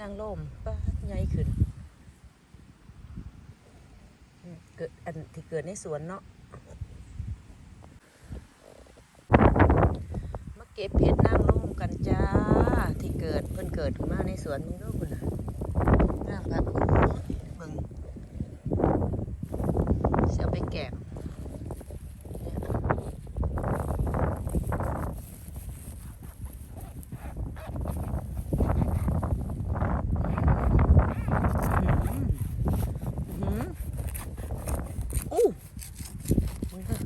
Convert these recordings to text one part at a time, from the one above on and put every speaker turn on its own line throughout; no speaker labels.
นางล่มป้าใหญ่ขึ้นเกิดอันที่เกิดในสวนเนาะมาเก็บเพชรนางล่มกันจ้า ที่เกิดเพิ่นเกิดขึ้นมาในสวนมึงดูคุณน่ะนางแบบเบิ่งเสียไปแกะ อื้อหืออู้มึงเถอะ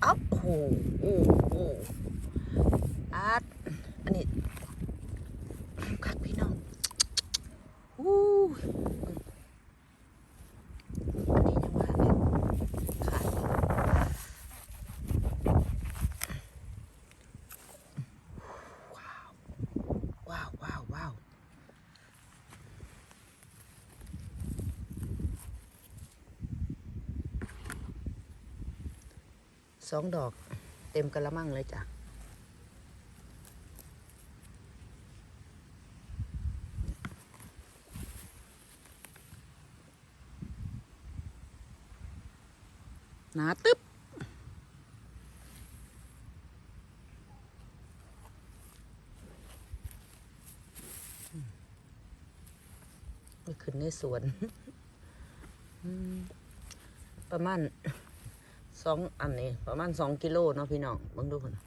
เอ้าโอ้โหโอ้อาร์ตอันนี้คักพี่น้องอู้นนี้ยังว่าเลยขาดอยู่ว้าว ว้าวว้าวว้าว สองดอก เต็มกระมังเลยจ้ะหนาตึ๊บไปขึ้นในสวน ประมาณ สองอันนี้ประมาณสองกิโลเนาะพี่น้องเบังดูคนนะ